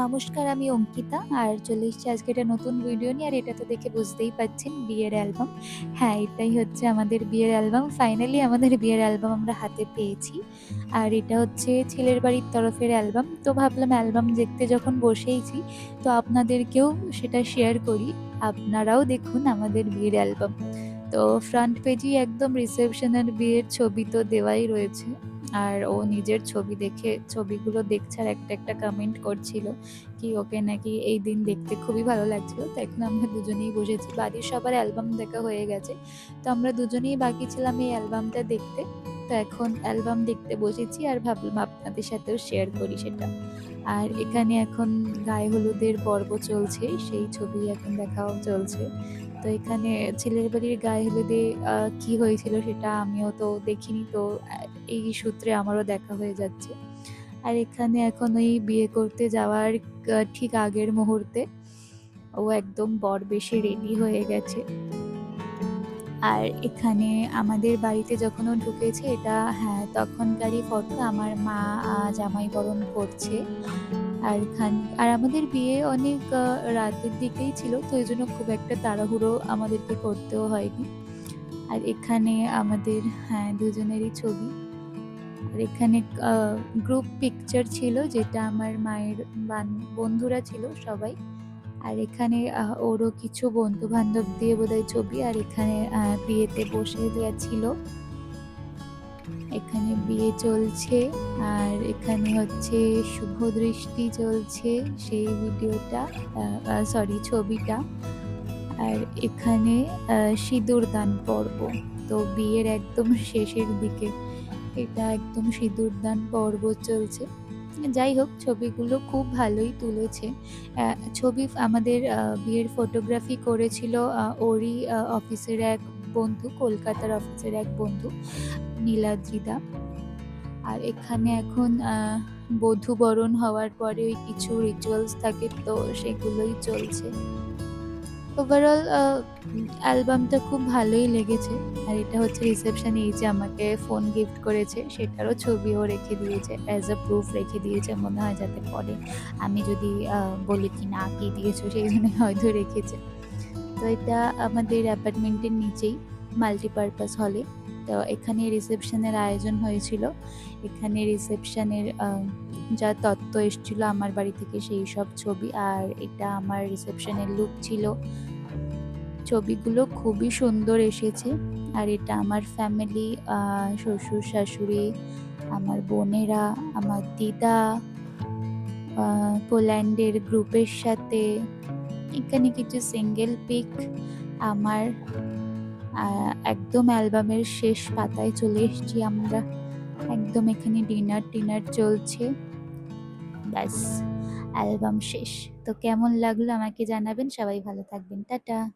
নমস্কার, আমি অঙ্কিতা। আর চলে এসেছি আজকে একটা নতুন ভিডিও নিয়ে, আর এটা তো দেখে বুঝতেই পাচ্ছেন, বিয়ের অ্যালবাম হ্যাঁ এটাই হচ্ছে আমাদের বিয়ের অ্যালবাম ফাইনালি আমাদের বিয়ের অ্যালবাম আমরা হাতে পেয়েছি। আর এটা হচ্ছে ছেলের বাড়ির তরফের অ্যালবাম তো ভাবলাম অ্যালবাম দেখতে যখন বসেইছি, তো আপনাদেরকেও সেটা শেয়ার করি। আপনারাও দেখুন আমাদের বিয়ের অ্যালবাম তো ফ্রন্ট পেজেই একদম রিসেপশনের বিয়ের ছবি তো দেওয়াই রয়েছে। আর ও নিজের ছবি দেখে, ছবিগুলো দেখছে একটা একটা কমেন্ট করছিল কি ওকে নাকি এই দিন দেখতে খুবই ভালো লাগছিল। তো এখন আমরা দুজনেই বসেছি। বাড়ির সবার অ্যালবাম দেখা হয়ে গেছে। তো আমরা দুজনেই বাকি ছিলাম এই অ্যালবামটা দেখতে। তো এখন অ্যালবাম দেখতে বসেছি আর ভাবলাম আপনাদের সাথেও শেয়ার করি সেটা। আর এখানে এখন গায়ে হলুদের পর্ব চলছে। সেই ছবি এখন দেখাও চলছে। তো এখানে ছেলের বাড়ির গায়ে হলুদে কি হয়েছিল সেটা আমিও তো দেখিনি। তো এই সূত্রে আমারও দেখা হয়ে যাচ্ছে। আর এখানে এখন ওই বিয়ে করতে যাওয়ার ঠিক আগের মুহূর্তে ও একদম বর বেশি রেডি হয়ে গেছে। আর এখানে আমাদের বাড়িতে যখন ও ঢুকেছে, এটা হ্যাঁ তখনকারই ফটো আমার মা জামাই বরণ করছে। আর খান আর আমাদের বিয়ে অনেক রাতের দিকেই ছিল, তো এই জন্য খুব একটা তাড়াহুড়ো আমাদেরকে করতেও হয়নি। আর এখানে আমাদের হ্যাঁ দুজনেরই ছবি। আর এখানে গ্রুপ পিকচার ছিল যেটা আমার মায়ের বান- বন্ধুরা ছিল সবাই। আর এখানে ওরও কিছু বন্ধু বান্ধব দিয়ে বোধহয় ছবি আর এখানে বিয়েতে বসে দেওয়া ছিল এখানে বিয়ে চলছে আর এখানে হচ্ছে শুভ দৃষ্টি চলছে সেই ভিডিওটা সরি ছবিটা। আর এখানে সিঁদুর দান পর্ব। তো বিয়ের একদম শেষের দিকে। এটা একদম সিঁদুরদান পর্ব চলছে। যাই হোক ছবিগুলো খুব ভালোই তুলেছে। ছবি আমাদের বিয়ের ফটোগ্রাফি করেছিল ওরই অফিসের এক বন্ধু কলকাতার অফিসের এক বন্ধু নীলাদ্রিদা আর এখানে এখন আহ, বধূ বরণ হওয়ার পরে কিছু রিচুয়ালস থাকে তো সেগুলোই চলছে। ওভারঅল অ্যালবামটা খুব ভালোই লেগেছে। আর এটা হচ্ছে রিসেপশান এই যে আমাকে ফোন গিফট করেছে, সেটারও ছবিও রেখে দিয়েছে অ্যাজ আ প্রুফ রেখে দিয়েছে, মনে হয় যাতে পরে আমি যদি বলি কি না, কি দিয়েছ, সেই জন্য হয়তো রেখেছে। তো এটা আমাদের অ্যাপার্টমেন্টের নিচেই মাল্টিপারপাস হলে তো এখানে রিসেপশনের আয়োজন হয়েছিল। এখানে রিসেপশনের যা তত্ত্ব এসেছিল আমার বাড়ি থেকে সেই সব ছবি আর এটা আমার রিসেপশনের লুক ছিল। ছবিগুলো খুবই সুন্দর এসেছে আর এটা আমার ফ্যামিলি শ্বশুর, শাশুড়ি, আমার বোনেরা, আমার দিদা পোল্যান্ডের গ্রুপের সাথে, এখানে কিছু সিঙ্গেল পিক আমার একদম অ্যালবামের শেষ পাতায় চলে এসেছি আমরা। একদম এখানে ডিনার, টিনার চলছে। ব্যাস, অ্যালবাম শেষ। তো কেমন লাগল আমাকে জানাবেন? সবাই ভালো থাকবেন। টাটা।